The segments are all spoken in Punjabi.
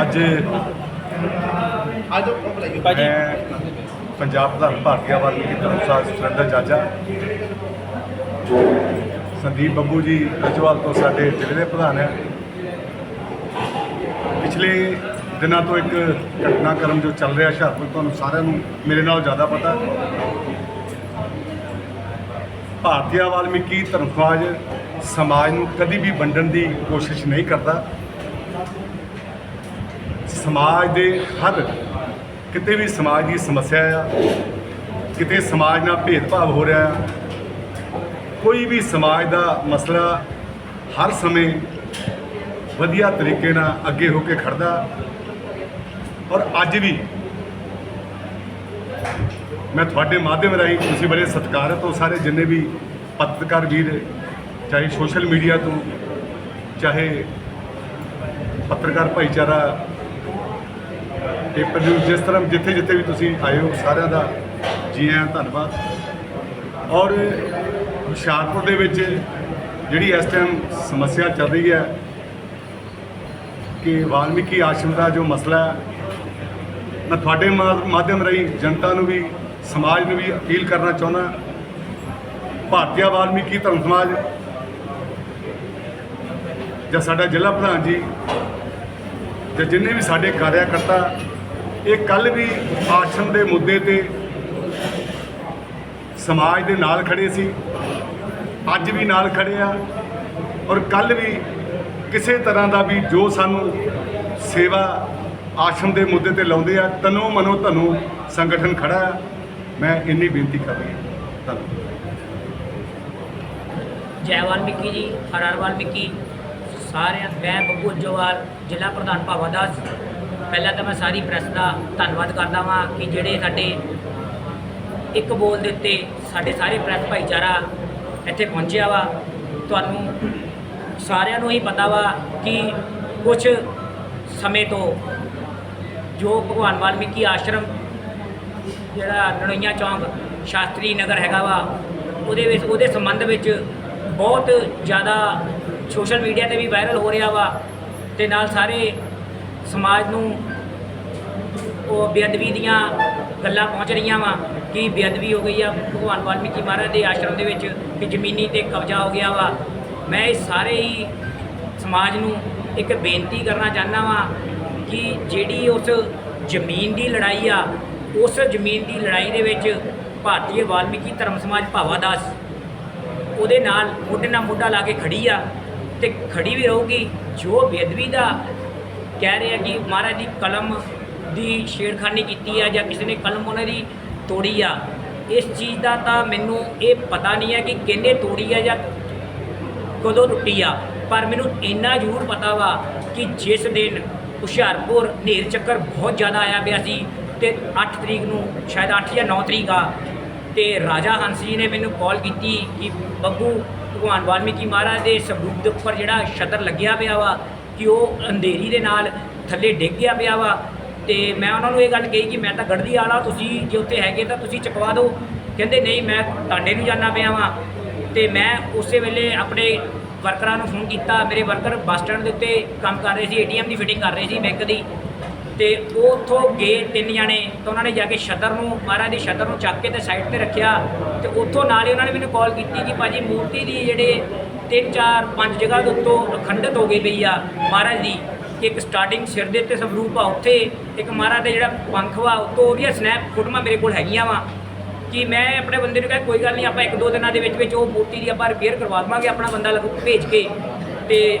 ਅੱਜ ਭਾਜੀ ਮੈਂ ਪੰਜਾਬ ਪ੍ਰਧਾਨ ਭਾਰਤੀ ਆਵਾਜ਼ ਦੀ ਤਰਫ ਸੁਰਿੰਦਰ ਜਾਜਾ ਸੰਦੀਪ ਬੱਬੂ ਜੀ ਅਜਵਾਲ ਤੋਂ ਸਾਡੇ ਜ਼ਿਲ੍ਹੇ ਦੇ ਪ੍ਰਧਾਨ ਹੈ। ਪਿਛਲੇ ਦਿਨਾਂ ਤੋਂ ਇੱਕ ਘਟਨਾਕ੍ਰਮ ਜੋ ਚੱਲ ਰਿਹਾ ਹੁਸ਼ਿਆਰਪੁਰ ਤੁਹਾਨੂੰ ਸਾਰਿਆਂ ਨੂੰ ਮੇਰੇ ਨਾਲ ਜ਼ਿਆਦਾ ਪਤਾ ਭਾਰਤੀ ਵਾਲਮੀਕੀ ਧਰਮ ਸਮਾਜ ਸਮਾਜ ਨੂੰ ਕਦੀ ਵੀ ਵੰਡਣ ਦੀ ਕੋਸ਼ਿਸ਼ ਨਹੀਂ ਕਰਦਾ। ਸਮਾਜ ਦੇ ਹਰ ਕਿਤੇ ਵੀ ਸਮਾਜ ਦੀ ਸਮੱਸਿਆ ਆ, ਕਿਤੇ ਸਮਾਜ ਨਾਲ ਭੇਦਭਾਵ ਹੋ ਰਿਹਾ ਆ, ਕੋਈ ਵੀ ਸਮਾਜ ਦਾ ਮਸਲਾ ਹਰ ਸਮੇਂ ਵਧੀਆ ਤਰੀਕੇ ਨਾਲ ਅੱਗੇ ਹੋ ਕੇ ਖੜਦਾ ਔਰ ਅੱਜ ਵੀ ਮੈਂ ਤੁਹਾਡੇ ਮਾਧਿਅਮ ਰਾਹੀਂ ਤੁਸੀਂ ਬੜੇ ਸਤਿਕਾਰਤ ਹੋ ਸਾਰੇ ਜਿੰਨੇ ਵੀ ਪੱਤਰਕਾਰ ਵੀਰ, ਚਾਹੇ ਸੋਸ਼ਲ ਮੀਡੀਆ ਤੋਂ, ਚਾਹੇ ਪੱਤਰਕਾਰ ਭਾਈਚਾਰਾ ਪੇਪਰ ਨਿਊਜ਼ ਜਿਸ ਤਰ੍ਹਾਂ ਜਿੱਥੇ ਜਿੱਥੇ ਵੀ ਤੁਸੀਂ ਆਏ ਹੋ, ਸਾਰਿਆਂ ਦਾ ਜੀ ਆਇਆਂ ਧੰਨਵਾਦ। ਔਰ ਹੁਸ਼ਿਆਰਪੁਰ ਦੇ ਵਿੱਚ ਜਿਹੜੀ ਇਸ ਟਾਈਮ ਸਮੱਸਿਆ ਚੱਲ ਰਹੀ ਹੈ ਕਿ ਵਾਲਮੀਕੀ ਆਸ਼ਰਮ ਦਾ ਜੋ ਮਸਲਾ ਹੈ, ਮੈਂ ਤੁਹਾਡੇ ਮਾ- ਮਾਧਿਅਮ ਰਾਹੀਂ ਜਨਤਾ ਨੂੰ ਵੀ, ਸਮਾਜ ਨੂੰ ਵੀ ਅਪੀਲ ਕਰਨਾ ਚਾਹੁੰਦਾ ਭਾਰਤੀ ਵਾਲਮੀਕੀ ਧਰਮ ਸਮਾਜ ਜਾਂ ਸਾਡਾ ਜ਼ਿਲ੍ਹਾ ਪ੍ਰਧਾਨ ਜੀ ਜਾਂ ਜਿੰਨੇ ਵੀ ਸਾਡੇ ਕਾਰਿਆਕਰਤਾ ਇਹ ਕੱਲ ਵੀ ਆਸ਼ਰਮ ਦੇ ਮੁੱਦੇ ਤੇ ਸਮਾਜ ਦੇ ਨਾਲ ਖੜੇ ਸੀ, ਅੱਜ ਵੀ ਨਾਲ ਖੜੇ ਆ ਔਰ ਕੱਲ ਵੀ ਕਿਸੇ ਤਰ੍ਹਾਂ ਦਾ ਵੀ ਜੋ ਸਾਨੂੰ ਸੇਵਾ ਆਸ਼ਰਮ ਦੇ ਮੁੱਦੇ ਤੇ ਲਾਉਂਦੇ ਆ, ਤਨੋ ਮਨੋ ਧਨੋ ਸੰਗਠਨ ਖੜਾ ਆ। ਮੈਂ ਇੰਨੀ ਬੇਨਤੀ ਕਰ ਰਹੀ ਹਾਂ। ਧੰਨਵਾਦ। ਜੈ ਵਾਲਮੀਕੀ ਜੀ, ਹਰ ਹਰ ਵਾਲਮੀਕੀ। ਸਾਰਿਆਂ, ਮੈਂ ਬੱਬੂ ਜੋਵਾਲ, ਜ਼ਿਲ੍ਹਾ ਪ੍ਰਧਾਨ ਭਾਵਾਦਾਸ ਪਹਿਲਾਂ ਤਾਂ ਮੈਂ ਸਾਰੀ ਪ੍ਰੈਸ ਦਾ ਧੰਨਵਾਦ ਕਰਦਾ ਵਾਂ ਕਿ ਜਿਹੜੇ ਸਾਡੇ ਇੱਕ ਬੋਲ ਦੇ ਉੱਤੇ ਸਾਡੇ ਸਾਰੇ ਪ੍ਰੈਸ ਭਾਈਚਾਰਾ ਇੱਥੇ ਪਹੁੰਚਿਆ ਵਾ। ਤੁਹਾਨੂੰ ਸਾਰਿਆਂ ਨੂੰ ਹੀ ਪਤਾ ਵਾ ਕਿ ਕੁਝ ਸਮੇਂ ਤੋਂ ਜੋ ਭਗਵਾਨ ਵਾਲਮੀਕੀ ਆਸ਼ਰਮ, ਜਿਹੜਾ ਨੜਈਆਂ ਚੌਂਕ ਸ਼ਾਸਤਰੀ ਨਗਰ ਹੈਗਾ ਵਾ, ਉਹਦੇ ਵਿੱਚ, ਉਹਦੇ ਸੰਬੰਧ ਵਿੱਚ ਬਹੁਤ ਜ਼ਿਆਦਾ ਸੋਸ਼ਲ ਮੀਡੀਆ ਤੇ ਵੀ ਵਾਇਰਲ ਹੋ ਰਿਹਾ ਵਾ ਤੇ ਨਾਲ ਸਾਰੇ ਸਮਾਜ ਨੂੰ ਉਹ ਬੇਅਦਬੀ ਦੀਆਂ ਗੱਲਾਂ ਪਹੁੰਚ ਰਹੀਆਂ ਵਾ ਕਿ ਬੇਅਦਬੀ ਹੋ ਗਈ ਆ, ਭਗਵਾਨ ਵਾਲਮੀਕੀ ਮਹਾਰਾਜ ਦੇ ਆਸ਼ਰਮ ਦੇ ਵਿੱਚ ਕਿ ਜ਼ਮੀਨੀ ਤੇ ਕਬਜ਼ਾ ਹੋ ਗਿਆ ਵਾ। ਮੈਂ ਇਹ ਸਾਰੇ ਹੀ ਸਮਾਜ ਨੂੰ ਇੱਕ ਬੇਨਤੀ ਕਰਨਾ ਚਾਹੁੰਦਾ ਵਾਂ ਕਿ ਜਿਹੜੀ ਉਸ ਜ਼ਮੀਨ ਦੀ ਲੜਾਈ ਆ, ਉਸ ਜ਼ਮੀਨ ਦੀ ਲੜਾਈ ਦੇ ਵਿੱਚ ਭਾਰਤੀ ਵਾਲਮੀਕੀ ਧਰਮ ਸਮਾਜ ਭਾਵਾ ਦਾਸ ਉਹਦੇ ਨਾਲ ਮੋਢੇ ਨਾਲ ਮੋਢਾ ਲਾ ਕੇ ਖੜੀ ਆ ਤੇ ਖੜੀ ਵੀ ਰਹੂਗੀ, ਜੋ ਬੇਅਦਬੀ ਦਾ ਕਹਿ ਰਹੇ ਆ ਕਿ ਮਹਾਰਾਜ ਦੀ ਕਲਮ ਦੀ ਛੇੜਖਾਨੀ ਕੀਤੀ ਆ ਜਾਂ ਕਿਸੇ ਨੇ ਕਲਮ ਉਹਨਾਂ ਦੀ ਤੋੜੀ ਆ। ਇਸ ਚੀਜ਼ ਦਾ ਤਾਂ ਮੈਨੂੰ ਇਹ ਪਤਾ ਨਹੀਂ ਹੈ ਕਿ ਕਿਹਨੇ ਤੋੜੀ ਆ ਜਾਂ ਕਦੋਂ ਟੁੱਟੀ ਆ। ਪਰ ਮੈਨੂੰ ਇੰਨਾ ਜ਼ਰੂਰ ਪਤਾ ਵਾ ਕਿ ਜਿਸ ਦਿਨ ਹੁਸ਼ਿਆਰਪੁਰ ਨੇਰ ਚੱਕਰ ਬਹੁਤ ਜ਼ਿਆਦਾ ਆਇਆ ਪਿਆ ਸੀ ਤੇ 8 ਤਰੀਕ ਨੂੰ, ਸ਼ਾਇਦ 8 ਜਾਂ 9 ਤਰੀਕ ਆ, ਤੇ ਰਾਜਾ ਹੰਸ ਜੀ ਨੇ ਮੈਨੂੰ ਕਾਲ ਕੀਤੀ ਕਿ ਬੱਬੂ ਭਗਵਾਨ ਵਾਲਮੀਕੀ ਮਹਾਰਾਜ ਦੇ ਸਰੂਪ ਦੇ ਉੱਪਰ ਜਿਹੜਾ ਛਤਰ ਲੱਗਿਆ ਪਿਆ ਵਾ ਕਿ ਉਹ ਅੰਧੇਰੀ ਦੇ ਨਾਲ ਥੱਲੇ ਡਿੱਗ ਗਿਆ ਪਿਆ ਵਾ। ਤੇ ਮੈਂ ਉਹਨਾਂ ਨੂੰ ਇਹ ਗੱਲ ਕਹੀ ਕਿ ਮੈਂ ਤਾਂ ਗੜਦੀ ਆਲਾ, ਤੁਸੀਂ ਜੇ ਉੱਥੇ ਹੈਗੇ ਤਾਂ ਤੁਸੀਂ ਚਕਵਾ ਦਿਓ। ਕਹਿੰਦੇ ਨਹੀਂ, ਮੈਂ ਟਾਂਡੇ ਨੂੰ ਜਾਣਾ ਪਿਆ ਵਾਂ। ਤੇ ਮੈਂ ਉਸੇ ਵੇਲੇ ਆਪਣੇ ਵਰਕਰਾਂ ਨੂੰ ਫੋਨ ਕੀਤਾ। ਮੇਰੇ ਵਰਕਰ ਬੱਸ ਸਟੈਂਡ ਦੇ ਉੱਤੇ ਕੰਮ ਕਰ ਰਹੇ ਸੀ, ਏਟੀਐਮ ਦੀ ਫਿਟਿੰਗ ਕਰ ਰਹੇ ਸੀ ਬੈਂਕ ਦੀ। ਤੇ ਉਹ ਉੱਥੋਂ ਗਏ ਤਿੰਨ ਜਣੇ ਤਾਂ ਉਹਨਾਂ ਨੇ ਜਾ ਕੇ ਸ਼ਟਰ ਨੂੰ, ਮਹਾਰਾਜ ਦੀ ਸ਼ਟਰ ਨੂੰ ਚੱਕ ਕੇ ਤੇ ਸਾਈਡ ਤੇ ਰੱਖਿਆ। ਤੇ ਉੱਥੋਂ ਨਾਲ ਹੀ ਉਹਨਾਂ ਨੇ ਮੈਨੂੰ ਕਾਲ ਕੀਤੀ ਕਿ ਭਾਜੀ ਮੂਰਤੀ ਦੀ ਜਿਹੜੇ ਤਿੰਨ, ਚਾਰ, ਪੰਜ ਜਗ੍ਹਾ ਦੇ ਉੱਤੋਂ ਅਖੰਡਿਤ ਹੋ ਗਈ ਪਈ ਆ ਮਹਾਰਾਜ ਦੀ। ਇੱਕ ਸਟਾਰਟਿੰਗ ਸਿਰ ਦੇ ਉੱਤੇ ਸਵਰੂਪ ਆ, ਉੱਥੇ ਇੱਕ ਮਹਾਰਾਜ ਦਾ ਜਿਹੜਾ ਪੰਖ ਵਾ, ਉੱਤੋਂ ਉਹਦੀਆਂ ਸਨੈਪ ਫੋਟੋਆਂ ਮੇਰੇ ਕੋਲ ਹੈਗੀਆਂ ਵਾ। ਕਿ ਮੈਂ ਆਪਣੇ ਬੰਦੇ ਨੂੰ ਕਿਹਾ, ਕੋਈ ਗੱਲ ਨਹੀਂ, ਆਪਾਂ ਇੱਕ ਦੋ ਦਿਨਾਂ ਦੇ ਵਿੱਚ ਵਿੱਚ ਉਹ ਮੂਰਤੀ ਦੀ ਆਪਾਂ ਰਿਪੇਅਰ ਕਰਵਾ ਦਵਾਂਗੇ, ਆਪਣਾ ਬੰਦਾ ਲਗ ਭੇਜ ਕੇ। ਤੇ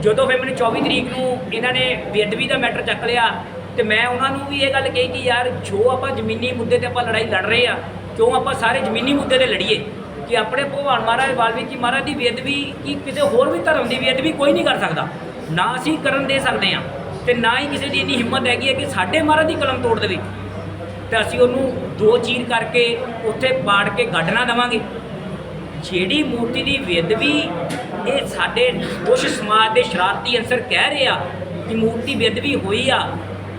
ਜਦੋਂ ਫਿਰ ਮੈਨੂੰ 24 ਤਰੀਕ ਨੂੰ ਇਹਨਾਂ ਨੇ ਬੇਅਦਬੀ ਦਾ ਮੈਟਰ ਚੱਕ ਲਿਆ, ਤੇ ਮੈਂ ਉਹਨਾਂ ਨੂੰ ਵੀ ਇਹ ਗੱਲ ਕਹੀ ਕਿ ਯਾਰ, ਜੋ ਆਪਾਂ ਜ਼ਮੀਨੀ ਮੁੱਦੇ ਤੇ ਆਪਾਂ ਲੜਾਈ ਲੜ ਰਹੇ ਆ, ਕਿਉਂ ਆਪਾਂ ਸਾਰੇ ਜ਼ਮੀਨੀ ਮੁੱਦੇ ਤੇ ਲੜੀਏ? ਕਿ ਆਪਣੇ ਭਗਵਾਨ ਮਹਾਰਾਜ ਵਾਲਮੀਕੀ ਮਹਾਰਾਜ ਦੀ ਬੇਅਦਬੀ ਕਿ ਕਿਸੇ ਹੋਰ ਵੀ ਧਰਮ ਦੀ ਬੇਅਦਬੀ ਕੋਈ ਨਹੀਂ ਕਰ ਸਕਦਾ। ਨਾ ਅਸੀਂ ਕਰਨ ਦੇ ਸਕਦੇ ਆ ਤੇ ਨਾ ਹੀ ਕਿਸੇ ਦੀ ਇੰਨੀ ਹਿੰਮਤ ਹੈਗੀ ਹੈ ਕਿ ਸਾਡੇ ਮਹਾਰਾਜ ਦੀ ਕਲਮ ਤੋੜ ਦੇਵੇ। ਤੇ ਅਸੀਂ ਉਹਨੂੰ ਦੋ ਚੀਰ ਕਰਕੇ ਉੱਥੇ ਬਾੜ ਕੇ ਗੱਡਣਾ ਦੇਵਾਂਗੇ। ਜਿਹੜੀ ਮੂਰਤੀ ਦੀ ਬੇਅਦਬੀ ਇਹ ਸਾਡੇ ਕੁਛ ਸਮਾਜ ਦੇ ਸ਼ਰਾਰਤੀ ਅੰਸਰ ਕਹਿ ਰਹੇ ਆ ਕਿ ਮੂਰਤੀ ਬੇਅਦਬੀ ਹੋਈ ਆ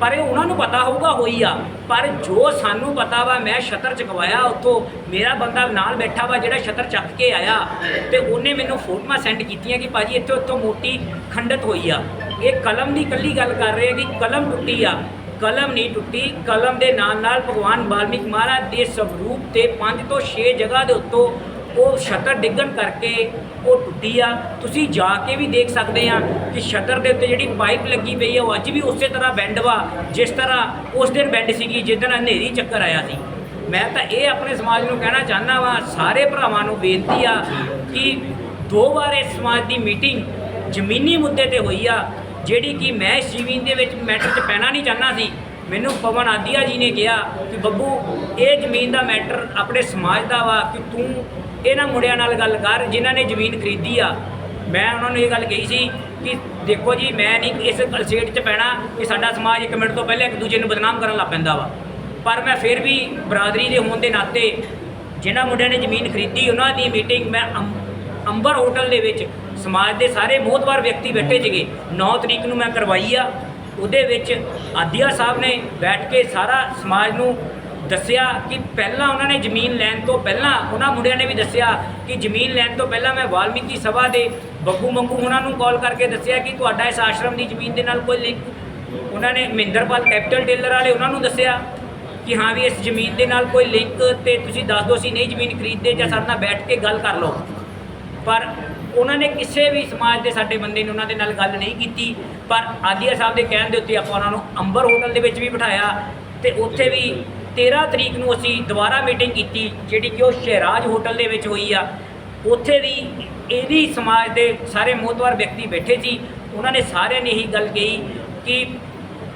ਪਰ ਇਹ ਉਹਨਾਂ ਨੂੰ ਪਤਾ ਹੋਊਗਾ, ਹੋਈ ਆ। ਪਰ ਜੋ ਸਾਨੂੰ ਪਤਾ ਵਾ, ਮੈਂ ਛਤਰ ਚਕਵਾਇਆ ਉੱਥੋਂ। ਮੇਰਾ ਬੰਦਾ ਨਾਲ ਬੈਠਾ ਵਾ ਜਿਹੜਾ ਛਤਰ ਚੱਕ ਕੇ ਆਇਆ। ਤੇ ਉਹਨੇ ਮੈਨੂੰ ਫੋਟੋਆਂ ਸੈਂਡ ਕੀਤੀਆਂ ਕਿ ਭਾਜੀ ਇੱਥੋਂ ਇੱਥੋਂ ਮੂਰਤੀ ਖੰਡਿਤ ਹੋਈ ਆ। ਇਹ ਕਲਮ ਦੀ ਕੱਲੀ ਗੱਲ ਕਰ ਰਹੇ ਆ ਕਿ ਕਲਮ ਟੁੱਟੀ ਆ। ਕਲਮ ਨਹੀਂ ਟੁੱਟੀ, ਕਲਮ ਦੇ ਨਾਲ ਨਾਲ ਭਗਵਾਨ ਵਾਲਮੀਕ ਮਹਾਰਾਜ ਦੇ ਸਵਰੂਪ ਤੇ ਪੰਜ ਤੋਂ 6 ਜਗ੍ਹਾ ਦੇ ਉੱਤੋਂ ਉਹ ਸ਼ਟਰ ਡਿੱਗਣ ਕਰਕੇ ਉਹ ਟੁੱਟੀ ਆ। ਤੁਸੀਂ ਜਾ ਕੇ ਵੀ ਦੇਖ ਸਕਦੇ ਆ ਕਿ ਸ਼ਟਰ ਦੇ ਉੱਤੇ ਜਿਹੜੀ ਪਾਈਪ ਲੱਗੀ ਪਈ ਆ, ਉਹ ਅੱਜ ਵੀ ਉਸੇ ਤਰ੍ਹਾਂ ਬੈਂਡ ਵਾ, ਜਿਸ ਤਰ੍ਹਾਂ ਉਸ ਦਿਨ ਬੈਂਡ ਸੀਗੀ, ਜਿਸ ਦਿਨ ਹਨੇਰੀ ਚੱਕਰ ਆਇਆ ਸੀ। ਮੈਂ ਤਾਂ ਇਹ ਆਪਣੇ ਸਮਾਜ ਨੂੰ ਕਹਿਣਾ ਚਾਹੁੰਦਾ ਵਾਂ, ਸਾਰੇ ਭਰਾਵਾਂ ਨੂੰ ਬੇਨਤੀ ਆ ਕਿ ਦੋ ਵਾਰ ਇਸ ਸਮਾਜ ਦੀ ਮੀਟਿੰਗ ਜ਼ਮੀਨੀ ਮੁੱਦੇ ਤੇ ਹੋਈ ਆ, ਜਿਹੜੀ ਕਿ ਮੈਂ ਇਸ ਜ਼ਮੀਨ ਦੇ ਵਿੱਚ ਮੈਟਰ 'ਚ ਪੈਣਾ ਨਹੀਂ ਚਾਹੁੰਦਾ ਸੀ। ਮੈਨੂੰ ਪਵਨ ਆਦੀਆ ਜੀ ਨੇ ਕਿਹਾ ਕਿ ਬੱਬੂ, ਇਹ ਜ਼ਮੀਨ ਦਾ ਮੈਟਰ ਆਪਣੇ ਸਮਾਜ ਦਾ ਵਾ ਕਿ ਤੂੰ ਇਹਨਾਂ ਮੁੰਡਿਆਂ ਨਾਲ ਗੱਲ ਕਰ ਜਿਨ੍ਹਾਂ ਨੇ ਜ਼ਮੀਨ ਖਰੀਦੀ ਆ। ਮੈਂ ਉਹਨਾਂ ਨੂੰ ਇਹ ਗੱਲ ਕਹੀ ਸੀ ਕਿ ਦੇਖੋ ਜੀ, ਮੈਂ ਨਹੀਂ ਇਸ ਅਲਸੇਟ 'ਚ ਪੈਣਾ ਕਿ ਸਾਡਾ ਸਮਾਜ ਇੱਕ ਮਿੰਟ ਤੋਂ ਪਹਿਲਾਂ ਇੱਕ ਦੂਜੇ ਨੂੰ ਬਦਨਾਮ ਕਰਨ ਲੱਗ ਪੈਂਦਾ ਵਾ। ਪਰ ਮੈਂ ਫਿਰ ਵੀ ਬਰਾਦਰੀ ਦੇ ਹੋਣ ਦੇ ਨਾਤੇ ਜਿਨ੍ਹਾਂ ਮੁੰਡਿਆਂ ਨੇ ਜ਼ਮੀਨ ਖਰੀਦੀ, ਉਹਨਾਂ ਦੀ ਮੀਟਿੰਗ ਮੈਂ ਅੰਬ- ਅੰਬਰ ਹੋਟਲ ਦੇ ਵਿੱਚ ਸਮਾਜ ਦੇ ਸਾਰੇ ਮੋਹਤਵਾਰ ਵਿਅਕਤੀ ਬੈਠੇ ਸੀਗੇ। 9 ਤਰੀਕ ਨੂੰ ਮੈਂ ਕਰਵਾਈ ਆ। ਉਹਦੇ ਵਿੱਚ ਆਦੀਆ ਸਾਹਿਬ ਨੇ ਬੈਠ ਕੇ ਸਾਰਾ ਸਮਾਜ ਨੂੰ ਦੱਸਿਆ ਕਿ ਪਹਿਲਾਂ ਉਹਨਾਂ ਨੇ ਜ਼ਮੀਨ ਲੈਣ ਤੋਂ ਪਹਿਲਾਂ ਉਹਨਾਂ ਮੁੰਡਿਆਂ ਨੇ ਵੀ ਦੱਸਿਆ ਕਿ ਜ਼ਮੀਨ ਲੈਣ ਤੋਂ ਪਹਿਲਾਂ ਮੈਂ ਵਾਲਮੀਕੀ ਸਭਾ ਦੇ ਬੱਗੂ ਮੰਗੂ ਉਹਨਾਂ ਨੂੰ ਕਾਲ ਕਰਕੇ ਦੱਸਿਆ ਕਿ ਤੁਹਾਡਾ ਇਸ ਆਸ਼ਰਮ ਦੀ ਜ਼ਮੀਨ ਦੇ ਨਾਲ ਕੋਈ ਲਿੰਕ ਉਹਨਾਂ ਨੇ ਮਹਿੰਦਰਪਾਲ ਕੈਪੀਟਲ ਟੇਲਰ ਵਾਲੇ ਉਹਨਾਂ ਨੂੰ ਦੱਸਿਆ ਕਿ ਹਾਂ ਵੀ ਇਸ ਜ਼ਮੀਨ ਦੇ ਨਾਲ ਕੋਈ ਲਿੰਕ ਤੇ ਤੁਸੀਂ ਦੱਸ ਦਿਓ ਅਸੀਂ ਨਹੀਂ ਜ਼ਮੀਨ ਖਰੀਦਦੇ ਜਾਂ ਸਾਡੇ ਨਾਲ ਬੈਠ ਕੇ ਗੱਲ ਕਰ ਲਓ। ਪਰ ਉਹਨਾਂ ਨੇ ਕਿਸੇ ਵੀ ਸਮਾਜ ਦੇ ਸਾਡੇ ਬੰਦੇ ਨੇ ਉਹਨਾਂ ਦੇ ਨਾਲ ਗੱਲ ਨਹੀਂ ਕੀਤੀ, ਪਰ ਆਦੀਆ ਸਾਹਿਬ ਦੇ ਕਹਿਣ ਦੇ ਉੱਤੇ ਆਪਾਂ ਉਹਨਾਂ ਨੂੰ ਅੰਬਰ ਹੋਟਲ ਦੇ ਵਿੱਚ ਵੀ ਬਿਠਾਇਆ ਤੇ ਉੱਥੇ ਵੀ 13 ਤਰੀਕ ਨੂੰ ਅਸੀਂ ਦੁਬਾਰਾ ਮੀਟਿੰਗ ਕੀਤੀ, ਜਿਹੜੀ ਕਿ ਉਹ ਸ਼ਹਿਰਾਜ ਹੋਟਲ ਦੇ ਵਿੱਚ ਹੋਈ ਆ। ਉੱਥੇ ਵੀ ਇਹਦੀ ਸਮਾਜ ਦੇ ਸਾਰੇ ਮੋਹਤਵਾਰ ਵਿਅਕਤੀ ਬੈਠੇ ਸੀ, ਉਹਨਾਂ ਨੇ ਸਾਰਿਆਂ ਨੇ ਇਹੀ ਗੱਲ ਕਹੀ ਕਿ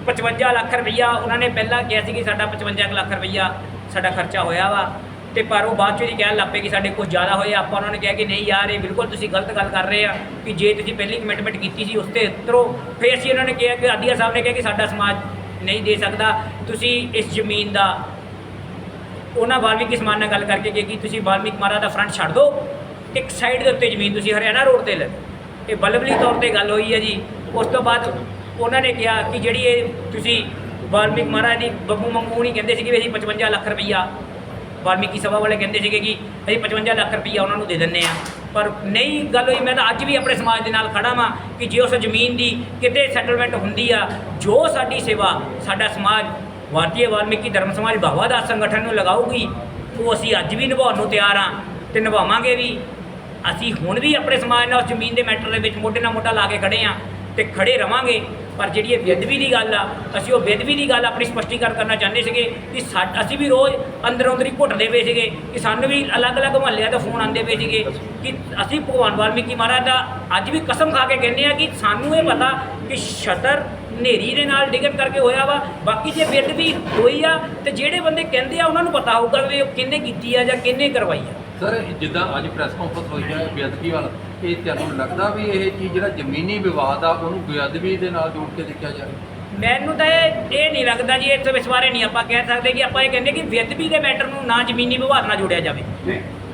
55 ਲੱਖ ਰੁਪਈਆ, ਉਹਨਾਂ ਨੇ ਪਹਿਲਾਂ ਕਿਹਾ ਸੀ ਕਿ ਸਾਡਾ 55 ਕੁ ਲੱਖ ਰੁਪਈਆ ਸਾਡਾ ਖਰਚਾ ਹੋਇਆ ਵਾ। ਤੇ ਪਰ ਉਹ ਬਾਅਦ ਚੋਂ ਹੀ ਕਹਿਣ ਲੱਗ ਪਏ ਕਿ ਸਾਡੇ ਕੋਲ ਜ਼ਿਆਦਾ ਹੋਏ ਆਪਾਂ ਉਹਨਾਂ ਨੇ ਕਿਹਾ ਕਿ ਨਹੀਂ ਯਾਰ, ਇਹ ਬਿਲਕੁਲ ਤੁਸੀਂ ਗਲਤ ਗੱਲ ਕਰ ਰਹੇ ਆ ਕਿ ਜੇ ਤੁਸੀਂ ਪਹਿਲੀ ਕਮਿਟਮੈਂਟ ਕੀਤੀ ਸੀ ਉਸ ਤੇ ਉਤਰੋ। ਫਿਰ ਅਸੀਂ ਉਹਨਾਂ ਨੇ ਕਿਹਾ ਕਿ ਆਦੀਆ ਸਾਹਿਬ ਨੇ ਕਿਹਾ ਕਿ ਸਾਡਾ ਸਮਾਜ ਨਹੀਂ ਦੇ ਸਕਦਾ। ਤੁਸੀਂ ਇਸ ਜ਼ਮੀਨ ਦਾ ਉਹਨਾਂ ਵਾਲਮੀਕ ਸਮਾਨ ਨਾਲ ਗੱਲ ਕਰਕੇ ਕਿਹਾ ਕਿ ਤੁਸੀਂ ਵਾਲਮੀਕ ਮਹਾਰਾਜ ਦਾ ਫਰੰਟ ਛੱਡ ਦਿਓ ਇੱਕ ਸਾਈਡ ਦੇ ਉੱਤੇ ਜ਼ਮੀਨ ਤੁਸੀਂ ਹਰਿਆਣਾ ਰੋਡ ਤੇ ਲੈ ਇਹ ਬਲਬਲੀ ਤੌਰ ਤੇ ਗੱਲ ਹੋਈ ਹੈ ਜੀ। ਉਸ ਤੋਂ ਬਾਅਦ ਉਹਨਾਂ ਨੇ ਕਿਹਾ ਕਿ ਜਿਹੜੀ ਇਹ ਤੁਸੀਂ ਵਾਲਮੀਕ ਮਹਾਰਾਜ ਦੀ ਬੱਬੂ ਮੰਗੂ ਨਹੀਂ ਕਹਿੰਦੇ ਸੀਗੇ ਵੀ ਅਸੀਂ 55 ਲੱਖ ਰੁਪਈਆ ਵਾਲਮੀਕੀ ਸਭਾ ਵਾਲੇ ਕਹਿੰਦੇ ਸੀਗੇ ਕਿ ਅਸੀਂ 55 ਲੱਖ ਰੁਪਈਆ ਉਹਨਾਂ ਨੂੰ ਦੇ ਦਿੰਨੇ ਆ ਪਰ ਨਹੀਂ, ਗੱਲ ਹੋਈ, ਮੈਂ ਤਾਂ ਅੱਜ ਵੀ ਆਪਣੇ ਸਮਾਜ ਦੇ ਨਾਲ ਖੜਾ ਵਾਂ ਕਿ ਜੇ ਉਸ ਜ਼ਮੀਨ ਦੀ ਕਿਤੇ ਸੈਟਲਮੈਂਟ ਹੁੰਦੀ ਆ, ਜੋ ਸਾਡੀ ਸੇਵਾ ਸਾਡਾ ਸਮਾਜ ਭਾਰਤੀ ਵਾਲਮੀਕੀ ਧਰਮ ਸਮਾਜ ਬਾਵਾ ਦਾ ਸੰਗਠਨ ਨੂੰ ਲਗਾਊਗੀ, ਉਹ ਅਸੀਂ ਅੱਜ ਵੀ ਨਿਭਾਉਣ ਨੂੰ ਤਿਆਰ ਆ ਤੇ ਨਿਭਾਵਾਂਗੇ ਵੀ। ਅਸੀਂ ਹੁਣ ਵੀ ਆਪਣੇ ਸਮਾਜ ਨਾਲ ਉਸ ਜ਼ਮੀਨ ਦੇ ਮੈਟਰ ਦੇ ਵਿੱਚ ਮੋਢੇ ਨਾਲ ਮੋਢਾ ਲਾ ਕੇ ਖੜੇ ਆ। ਤੇ ਖੜੇ ਰਵਾਂਗੇ। ਪਰ ਜਿਹੜੀ ਇਹ ਬੇਅਦਬੀ ਦੀ ਗੱਲ ਆ, ਅਸੀਂ ਉਹ ਬੇਅਦਬੀ ਦੀ ਗੱਲ ਆਪਣੀ ਸਪਸ਼ਟੀਕਰਨ ਕਰਨਾ ਚਾਹੁੰਦੇ ਸੀਗੇ ਕਿ ਸਾ ਅਸੀਂ ਵੀ ਰੋਜ਼ ਅੰਦਰੋਂ ਅੰਦਰ ਹੀ ਘੁੱਟਦੇ ਪਏ ਸੀਗੇ ਕਿ ਸਾਨੂੰ ਵੀ ਅਲੱਗ-ਅਲੱਗ ਮਹੱਲਿਆਂ ਤੋਂ ਫੋਨ ਆਉਂਦੇ ਪਏ ਸੀਗੇ ਕਿ ਅਸੀਂ ਭਗਵਾਨ ਵਾਲਮੀਕੀ ਮਹਾਰਾਜ ਦਾ ਅੱਜ ਵੀ ਕਸਮ ਖਾ ਕੇ ਕਹਿੰਦੇ ਆ ਕਿ ਸਾਨੂੰ ਇਹ ਪਤਾ ਕਿ ਸ਼ਤਰ ਹਨੇਰੀ ਦੇ ਨਾਲ ਡਿੱਗਣ ਕਰਕੇ ਹੋਇਆ ਵਾ। ਬਾਕੀ ਜੇ ਬੇਅਦਬੀ ਹੋਈ ਆ ਤੇ ਜਿਹੜੇ ਬੰਦੇ ਕਹਿੰਦੇ ਆ, ਉਹਨਾਂ ਨੂੰ ਪਤਾ ਹੋਊਗਾ ਵੀ ਉਹ ਕਿਹਨੇ ਕੀਤੀ ਆ ਜਾਂ ਕਿਹਨੇ ਕਰਵਾਈ ਆ। ਸਰ ਜਿੱਦਾਂ ਅੱਜ ਪ੍ਰੈਸ ਕਾਨਫਰੰਸ ਹੋਈ ਹੈ ਬੇਅਦਬੀ ਵਾਲਾ ਇਹ ਤੁਹਾਨੂੰ ਲੱਗਦਾ ਵੀ ਇਹ ਚੀਜ਼ ਜਿਹੜਾ ਜ਼ਮੀਨੀ ਵਿਵਾਦ ਆ ਉਹਨੂੰ ਬੇਅਦਬੀ ਦੇ ਨਾਲ ਜੋੜ ਕੇ ਦੇਖਿਆ ਜਾਵੇ? ਮੈਨੂੰ ਤਾਂ ਇਹ ਇਹ ਨਹੀਂ ਲੱਗਦਾ ਜੀ ਇਸ ਇਸ ਬਾਰੇ ਨਹੀਂ ਆਪਾਂ ਕਹਿ ਸਕਦੇ ਕਿ ਆਪਾਂ ਇਹ ਕਹਿੰਦੇ ਕਿ ਬੇਅਦਬੀ ਦੇ ਮੈਟਰ ਨੂੰ ਨਾ ਜ਼ਮੀਨੀ ਵਿਵਾਦ ਨਾਲ ਜੋੜਿਆ ਜਾਵੇ।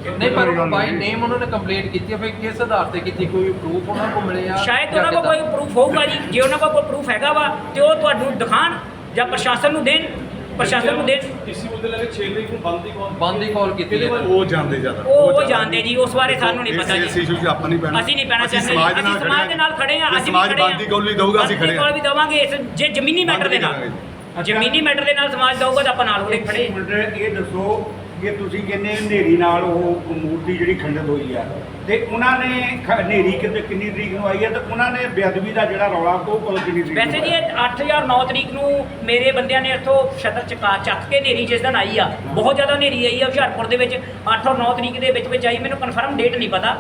ਨਹੀਂ ਪਰ ਬਾਈ ਨੇਮ ਉਹਨਾਂ ਨੇ ਕੰਪਲੇਂਟ ਕੀਤੀ ਹੈ ਫਿਰ ਕਿਸ ਆਧਾਰ ਤੇ ਕੀਤੀ ਕੋਈ ਪ੍ਰੂਫ ਉਹਨਾਂ ਕੋਲ ਮਿਲੇ ਆ ਸ਼ਾਇਦ ਉਹਨਾਂ ਕੋਲ ਕੋਈ ਪ੍ਰੂਫ ਹੋਊਗਾ ਜੀ ਜੇ ਉਹਨਾਂ ਕੋਲ ਕੋਈ ਪ੍ਰੂਫ ਹੈਗਾ ਵਾ ਤੇ ਉਹ ਤੁਹਾਨੂੰ ਦਿਖਾਣ ਜਾਂ ਪ੍ਰਸ਼ਾਸਨ ਨੂੰ ਦੇਣ। ਪ੍ਰਸ਼ਾਸਨ ਨੂੰ ਦੇਣ ਇਸੇ ਮੁੱਦੇ ਲੈ ਕੇ 6 ਤਰੀਕ ਨੂੰ ਬੰਦ ਦੀ ਕਾਲ ਬੰਦ ਦੀ ਕਾਲ ਕੀਤੀ ਹੈ। ਉਹ ਜਾਣਦੇ ਜ਼ਿਆਦਾ। ਉਹ ਉਹ ਜਾਣਦੇ ਜੀ ਉਸ ਬਾਰੇ ਸਾਨੂੰ ਨਹੀਂ ਪਤਾ ਇਸ ਜੀ। ਇਸ਼ੂ 'ਚ ਆਪਾਂ ਨਹੀਂ ਪੈਣਾ। ਅਸੀਂ ਨਹੀਂ ਪੈਣਾ ਅਸੀਂ ਚਾਹੁੰਦੇ ਸਮਾਜ ਦੇ ਅਸੀਂ ਸਮਾਜ ਦੇ ਨਾਲ ਖੜੇ ਆ ਵੀ ਸਮਾਜ ਖੜੇ ਆ ਬੰਦੀ ਕੋਲ ਵੀ ਦਊਗਾ ਅਸੀਂ ਖੜੇ ਕੋਲ ਆ ਵੀ ਦਵਾਂਗੇ ਇਸ ਜੇ ਜ਼ਮੀਨੀ ਮੈਟਰ ਦੇ ਨਾਲ। ਜ਼ਮੀਨੀ ਮੈਟਰ ਦੇ ਨਾਲ ਸਮਾਜ ਦਊਗਾ ਤਾਂ ਆਪਾਂ ਨਾਲ ਉਹਦੇ ਖੜੇ। ਇਹ ਦੱਸੋ ਕਿ ਤੁਸੀਂ ਕਹਿੰਦੇ ਹਨੇਰੀ ਨਾਲ ਉਹ ਮੂਰਤੀ ਜਿਹੜੀ ਖੰਡਿਤ ਹੋਈ ਆ। ਤੇ ਉਹਨਾਂ ਨੇ ਖ- ਹਨੇਰੀ ਕਿਤੇ ਕਿੰਨੀ ਤਰੀਕ ਨੂੰ ਆਈ ਹੈ ਤੇ ਉਹਨਾਂ ਨੇ ਬੇਅਦਬੀ ਦਾ ਜਿਹੜਾ ਰੌਲਾ ਉਹ ਕਦੋਂ ਕਿੰਨੀ ਤਰੀਕ ਨੂੰ ਵੈਸੇ ਜੀ? ਇਹ 8 ਜਾਂ 9 ਤਰੀਕ ਨੂੰ ਮੇਰੇ ਬੰਦਿਆਂ ਨੇ ਇੱਥੋਂ ਸ਼ਟਰ ਚਕਾ ਚੱਕ ਕੇ ਨੇਰੀ ਜਿਸ ਦਿਨ ਆਈ ਆ। ਬਹੁਤ ਜ਼ਿਆਦਾ ਨੇਰੀ ਆਈ ਆ ਹੁਸ਼ਿਆਰਪੁਰ ਦੇ ਵਿੱਚ। 8 ਔਰ 9 ਤਰੀਕ ਦੇ ਵਿੱਚ ਵਿੱਚ ਆਈ। ਮੈਨੂੰ ਕਨਫਰਮ ਡੇਟ ਨਹੀਂ ਪਤਾ।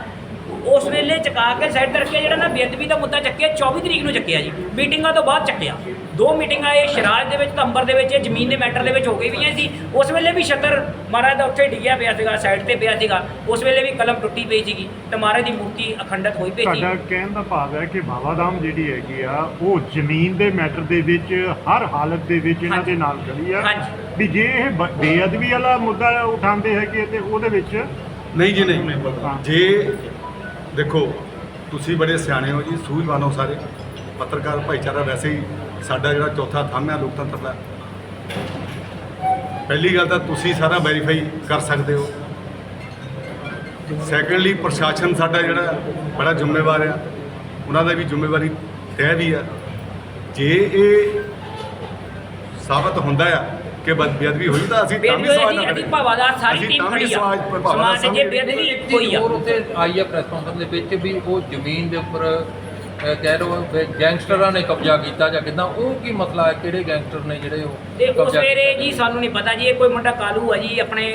ਉਸ ਵੇਲੇ ਚਕਾ ਕੇ ਸਾਈਡ ਰੱਖਿਆ ਜਿਹੜਾ ਨਾ ਬੇਅਦਬੀ ਦਾ ਮੁੱਦਾ ਚੱਕਿਆ 24 ਤਰੀਕ ਨੂੰ ਚੱਕਿਆ ਜੀ। ਮੀਟਿੰਗਾਂ ਤੋਂ ਬਾਅਦ ਚੱਕਿਆ। ਦੋ ਮੀਟਿੰਗਾਂ ਇਹ ਸ਼ਰਾਜ ਦੇ ਵਿੱਚ ਤਾਂ ਅੰਬਰ ਦੇ ਵਿੱਚ ਇਹ ਜ਼ਮੀਨ ਦੇ ਮੈਟਰ ਦੇ ਵਿੱਚ ਹੋ ਗਈ ਵੀਆਂ ਸੀ। ਉਸ ਵੇਲੇ ਵੀ ਸ਼ਤਰ ਮਹਾਰਾਜ ਦਾ ਉੱਥੇ ਡਿੱਗਿਆ ਪਿਆ ਸੀਗਾ ਸਾਈਡ ਤੇ ਪਿਆ ਸੀਗਾ। ਉਸ ਵੇਲੇ ਵੀ ਕਲਮ ਟੁੱਟੀ ਪਈ ਸੀਗੀ ਤੇ ਮਹਾਰਾਜ ਦੀ ਮੂਰਤੀ ਅਖੰਡਤ ਹੋਈ ਪਈ ਸੀ। ਤੁਹਾਡਾ ਕਹਿਣ ਦਾ ਭਾਵ ਹੈ ਕਿ ਬਾਬਾ ਧਾਮ ਜਿਹੜੀ ਹੈਗੀ ਆ ਉਹ ਜ਼ਮੀਨ ਦੇ ਮੈਟਰ ਦੇ ਵਿੱਚ ਹਰ ਹਾਲਤ ਦੇ ਵਿੱਚ ਇਹਨਾਂ ਦੇ ਨਾਲ ਖੜੀ ਆ। ਹਾਂਜੀ। ਵੀ ਜੇ ਇਹ ਬੇਅਦਬੀ ਵਾਲਾ ਮੁੱਦਾ ਉਠਾਉਂਦੇ ਹੈਗੇ ਤੇ ਉਹਦੇ ਵਿੱਚ ਨਹੀਂ ਜੀ ਨਹੀਂ। ਜੇ ਦੇਖੋ, ਤੁਸੀਂ ਬੜੇ ਸਿਆਣੇ ਹੋ ਜੀ, ਸੂਝਵਾਨ ਹੋ ਸਾਰੇ। ਪੱਤਰਕਾਰ ਭਾਈਚਾਰਾ ਵੈਸੇ ਹੀ ਸਾਡਾ ਜਿਹੜਾ ਚੌਥਾ ਥੰਮ ਹੈ ਲੋਕਤੰਤਰ ਦਾ। ਪਹਿਲੀ ਗੱਲ ਤਾਂ ਤੁਸੀਂ ਸਾਰਾ ਵੈਰੀਫਾਈ ਕਰ ਸਕਦੇ ਹੋ। ਸੈਕੰਡਲੀ ਪ੍ਰਸ਼ਾਸਨ ਸਾਡਾ ਜਿਹੜਾ ਬੜਾ ਜ਼ਿੰਮੇਵਾਰ ਆ। ਉਹਨਾਂ ਦਾ ਵੀ ਜ਼ਿੰਮੇਵਾਰੀ ਤੈਅ ਵੀ ਆ। ਜੇ ਇਹ ਸਾਬਤ ਹੁੰਦਾ ਆ ਕਿ ਬਦ- ਬੇਅਦਬੀ ਹੋਈ ਤਾਂ ਅਸੀਂ ਤਾਂ ਵੀ ਸਵਾਲ ਨਾ ਭਾਵਾਦਾਰ ਸਾਰੀ ਟੀਮ ਖੜੀ ਆ। ਸਮਾਜ ਦੇ। ਬੇਅਦਬੀ ਚੀਜ਼ ਆ। ਹੋਰ ਉੱਥੇ ਆਈ ਹੈ ਪ੍ਰੈਸ ਕਾਨਫਰੰਸ ਦੇ ਵਿੱਚ ਵੀ ਉਹ ਜ਼ਮੀਨ ਦੇ ਉੱਪਰ ਕਹਿ ਵੀ ਗੈਂਗਸਟਰਾਂ ਨੇ ਕਬਜ਼ਾ ਕੀਤਾ ਜਾਂ ਕਿਦਾਂ ਉਹ ਕੀ ਮਸਲਾ ਹੈ ਕਿਹੜੇ ਗੈਂਗਸਟਰ ਨੇ ਜਿਹੜੇ ਉਹ ਉਸ ਕਬਜ਼ਾ ਜੀ ਸਾਨੂੰ ਨਹੀਂ ਪਤਾ ਜੀ ਇਹ ਕੋਈ ਮੁੰਡਾ ਕਾਲੂ ਆ ਜੀ ਆਪਣੇ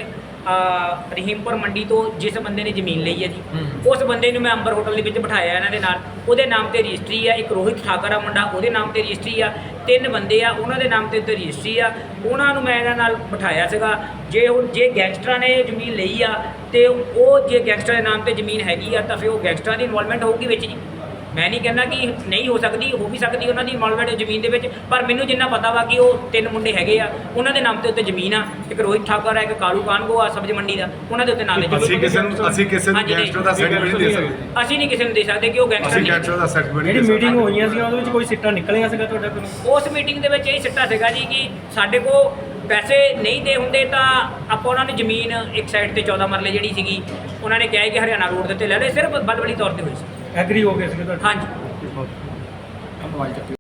ਰਹੀਮਪੁਰ ਮੰਡੀ ਤੋਂ ਜਿਸ ਬੰਦੇ ਨੇ ਜ਼ਮੀਨ ਲਈ ਹੈ ਜੀ। ਉਸ ਬੰਦੇ ਨੂੰ ਮੈਂ ਅੰਬਰ ਹੋਟਲ ਦੇ ਵਿੱਚ ਬਿਠਾਇਆ ਇਹਨਾਂ ਦੇ ਨਾਲ। ਉਹਦੇ ਨਾਮ ਤੇ ਰਜਿਸਟਰੀ ਆ ਇੱਕ ਰੋਹਿਤ ਠਾਕਰ ਆ ਮੁੰਡਾ ਉਹਦੇ ਨਾਮ ਤੇ ਰਜਿਸਟਰੀ ਆ। ਤਿੰਨ ਬੰਦੇ ਆ ਉਹਨਾਂ ਦੇ ਨਾਮ ਤੇ ਉੱਤੇ ਰਜਿਸਟਰੀ ਆ। ਉਹਨਾਂ ਨੂੰ ਮੈਂ ਇਹਨਾਂ ਨਾਲ ਬਿਠਾਇਆ ਸੀਗਾ। ਜੇ ਹੁਣ ਜੇ ਗੈਂਗਸਟਰਾਂ ਨੇ ਜ਼ਮੀਨ ਲਈ ਆ ਤੇ ਉਹ ਜੇ ਗੈਂਗਸਟਰ ਦੇ ਨਾਮ ਤੇ ਜ਼ਮੀਨ ਹੈਗੀ ਆ ਤਾਂ ਫਿਰ ਉਹ ਗੈਂਗਸਟਰਾਂ ਦੀ ਇਨਵੋਲਵਮੈਂਟ ਹੋਊਗੀ ਵਿੱਚ ਜੀ। ਮੈਂ ਨਹੀਂ ਕਹਿੰਦਾ ਕਿ ਨਹੀਂ ਹੋ ਸਕਦੀ ਹੋ ਵੀ ਸਕਦੀ ਉਹਨਾਂ ਦੀ ਇਨਵੋਲਵਮੈਂਟ ਜ਼ਮੀਨ ਦੇ ਵਿੱਚ ਪਰ ਮੈਨੂੰ ਜਿੰਨਾ ਪਤਾ ਵਾ ਕਿ ਉਹ ਤਿੰਨ ਮੁੰਡੇ ਹੈਗੇ ਆ ਉਹਨਾਂ ਦੇ ਨਾਮ ਤੇ ਉੱਤੇ ਜ਼ਮੀਨ ਆ ਇੱਕ ਰੋਹਿਤ ਠਾਕਰ ਆ ਇੱਕ ਕਾਲੂ ਕਾਨਗੋ ਆ ਸਬਜ਼ੀ ਮੰਡੀ ਦਾ ਉਹਨਾਂ ਦੇ ਉੱਤੇ ਨਾਮ ਹੈ ਅਸੀਂ ਕਿਸੇ ਨੂੰ ਅਸੀਂ ਕਿਸੇ ਨੂੰ। ਗੈਂਗਸਟਰ ਦਾ ਸਰਟੀਫਿਕੇਟ ਨਹੀਂ ਦੇ ਸਕਦੇ। ਅਸੀਂ ਨਹੀਂ ਕਿਸੇ ਨੂੰ ਦੇ ਸਕਦੇ ਕਿ ਉਹ ਗੈਂਗਸਟਰ ਅਸੀਂ ਨਹੀਂ ਗੈਂਗਸਟਰ ਦਾ ਸਰਟੀਫਿਕੇਟ ਨਹੀਂ ਜਿਹੜੀ ਮੀਟਿੰਗ ਹੋਈਆਂ ਸੀ ਉਹਦੇ ਵਿੱਚ ਕੋਈ ਸਿੱਟਾ ਨਿਕਲਿਆ ਸੀਗਾ ਤੁਹਾਡੇ ਕੋਲ? ਉਸ ਮੀਟਿੰਗ ਦੇ ਵਿੱਚ ਇਹ ਸਿੱਟਾ ਸੀਗਾ ਜੀ ਕਿ ਸਾਡੇ ਕੋਲ ਪੈਸੇ ਨਹੀਂ ਦੇ ਹੁੰਦੇ ਤਾਂ ਆਪਾਂ ਉਹਨਾਂ ਨੂੰ ਜ਼ਮੀਨ ਇੱਕ ਸਾਈਡ ਤੇ 14 ਮਰਲੇ ਜਿਹੜੀ ਸੀਗੀ ਉਹਨਾਂ ਨੇ ਕਿਹਾ ਕਿ ਹਰਿਆਣਾ ਰੋਡ ਦੇ ਉੱਤੇ ਲੈ ਲੈ ਸਿਰਫ ਬਲਬਲੀ ਤੌਰ ਤੇ ਹੋਈ ਸੀ। ਐਗਰੀ ਹੋ ਗਏ ਸੀਗੇ ਤੁਹਾਡੇ? ਹਾਂਜੀ। ਚੱਕੀ